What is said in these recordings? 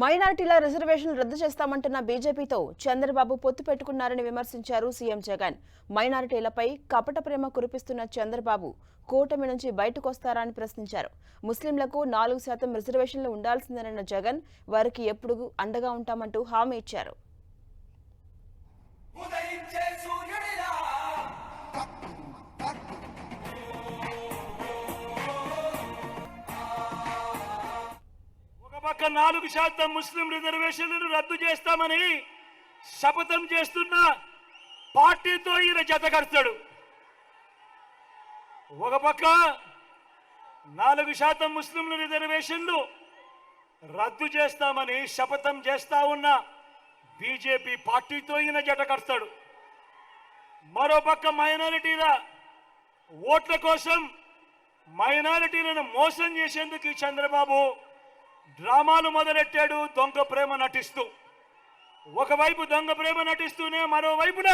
మైనారిటీల రిజర్వేషన్ రద్దు చేస్తామంటున్న బీజేపీతో చంద్రబాబు పొత్తు పెట్టుకున్నారని విమర్శించారు సీఎం జగన్. మైనారిటీలపై కపట ప్రేమ కురిపిస్తున్న చంద్రబాబు కూటమి నుంచి బయటకొస్తారా అని ప్రశ్నించారు. ముస్లింలకు నాలుగు శాతం రిజర్వేషన్లు ఉండాల్సిందన్న జగన్ వారికి ఎప్పుడు అండగా ఉంటామంటూ హామీ ఇచ్చారు. నాలుగు శాతం ముస్లిం రిజర్వేషన్లను రద్దు చేస్తామని శపథం చేస్తున్న పార్టీతో ఈయన జతకడతాడు ఒక పక్క నాలుగు శాతం ముస్లింల రిజర్వేషన్లు రద్దు చేస్తామని శపథం చేస్తా ఉన్న బీజేపీ పార్టీతో ఈయన జట కడతాడు. మరోపక్క మైనారిటీల ఓట్ల కోసం మైనారిటీలను మోసం చేసేందుకు ఈ చంద్రబాబు డ్రామాలు మొదలెట్టాడు దొంగ ప్రేమ నటిస్తూ. ఒకవైపు దొంగ ప్రేమ నటిస్తూనే మరోవైపున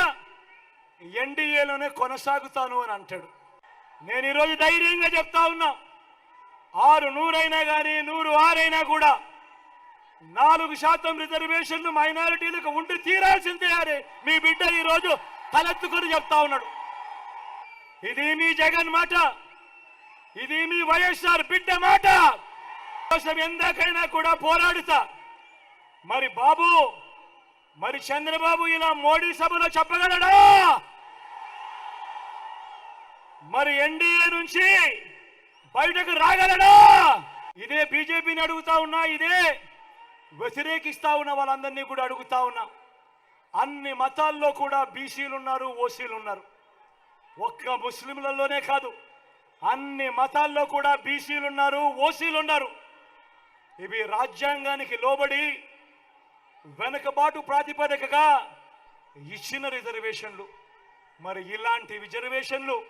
ఎన్డీఏలోనే కొనసాగుతాను అని అంటాడు. నేను ఈరోజు ధైర్యంగా చెప్తా ఉన్నా ఆరు నూరైనా కానీ నూరు ఆరైనా కూడా నాలుగు శాతం రిజర్వేషన్లు మైనారిటీలకు ఉండి తీరాల్సిందే అని మీ బిడ్డ ఈరోజు తలెత్తుకుని చెప్తా ఉన్నాడు. ఇది మీ జగన్ మాట ఇది మీ వైఎస్ఆర్ బిడ్డ మాట. కోసం ఎందాకైనా కూడా పోరాడుతా. మరి బాబు మరి చంద్రబాబు ఇలా మోడీ సభలో చెప్పగలడా? మరి ఎన్డీఏ నుంచి బయటకు రాగలడా? ఇదే బీజేపీని అడుగుతా ఉన్నా ఇదే వ్యతిరేకిస్తా ఉన్న వాళ్ళందరినీ కూడా అడుగుతా ఉన్నా. అన్ని మతాల్లో కూడా బీసీలు ఉన్నారు ఓసీలు ఉన్నారు. ఒక్క ముస్లింలలోనే కాదు అన్ని మతాల్లో కూడా బీసీలు ఉన్నారు ఓసీలు ఉన్నారు. ఇవి రాజ్యాంగానికి లోబడి వెనుకబాటు ప్రాతిపదికగా ఇచ్చిన రిజర్వేషన్లు. మరి ఇలాంటి రిజర్వేషన్లు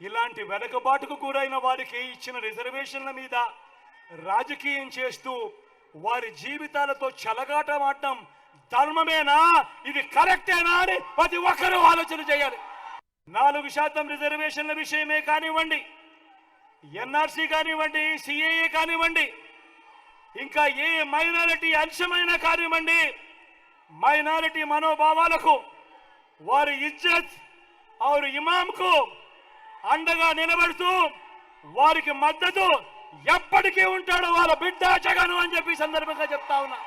ఇలాంటి వెనుకబాటుకు గురైన వారికి ఇచ్చిన రిజర్వేషన్ల మీద రాజకీయం చేస్తూ వారి జీవితాలతో చెలగాటమాడటం ధర్మమేనా? ఇది కరెక్టేనా అని ప్రతి ఒక్కరూ ఆలోచన చేయాలి. నాలుగు శాతం రిజర్వేషన్ల విషయమే కానివ్వండి ఎన్ఆర్సీ కానివ్వండి సిఏఏ కానివ్వండి ఇంకా ఏ మైనారిటీ అంశమైన కానివ్వండి మైనారిటీ మనోభావాలకు వారి ఇజ్జత్ వారి ఇమాంకు అండగా నిలబడుతూ వారికి మద్దతు ఎప్పటికీ ఉంటాడు వాళ్ళ బిడ్డ జగను అని చెప్పి సందర్భంగా చెప్తా ఉన్నా.